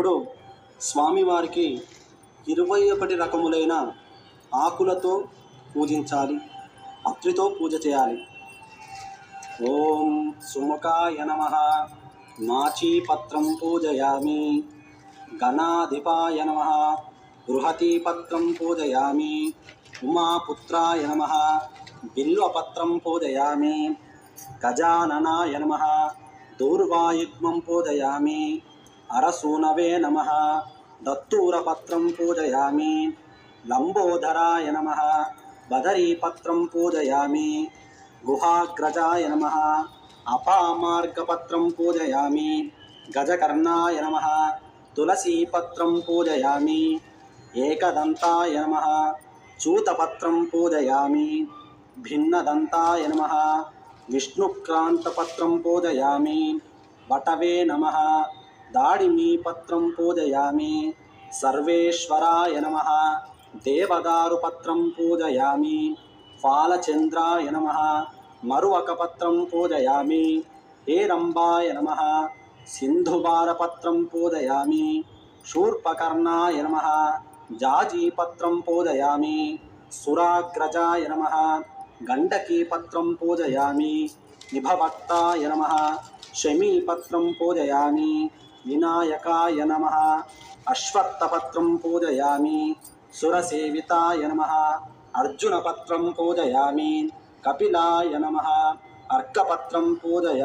ఇప్పుడు స్వామివారికి ఇరవై ఒకటి రకములైన ఆకులతో పూజించాలి అత్రితో పూజ చేయాలి. ఓం సుముఖాయ నమ. మాచీపత్రం పూజయామి. గణాధిపాయ నమ. బృహతీపత్రం పూజయామి. ఉమాపుత్రాయ నమ. బిల్వపత్రం పూజయామి. గజాననాయ నమ. దూర్వాయుగ్మం పూజయామి. అరసూనవే నమ. దత్తూరపత్రం పూజయామి. లంబోదరాయ నమ. బదరీపత్రం పూజయామి. గుహాగ్రజాయ నమ. అపామార్గపత్రం పూజయామి. గజకర్ణాయ నమ. తులసీపత్రం పూజయామి. ఏకదంతాయ నమ. చూతపత్రం పూజయామి. భిన్నదంతాయ నమ. విష్ణుక్రాంతపత్రం పూజయామి. వటవే నమ. దాడిమీపత్రం పూజయామి. సర్వేశ్వరాయ నమ. దేవదారుపత్రం పూజయామి. ఫాలచంద్రాయ నమ. మరువకపత్రం పూజయామి. హేరంబాయ నమ. సింధువారపత్రం పూజయామి. శూర్పకర్ణాయ నమ. జాజీపత్రం పూజయామి. సురాగ్రజాయ నమ. గండకీపత్రం పూజయామి. నిభవక్తాయ నమ. శమీపత్రం పూజయామి. వినాయకాయ నమ అశ్వత్థపత్రం పూజయామి సురసేవితాయ నమ అర్జునపత్రం పూజయామి కపిలాయ నమ అర్కపత్రం పూజయా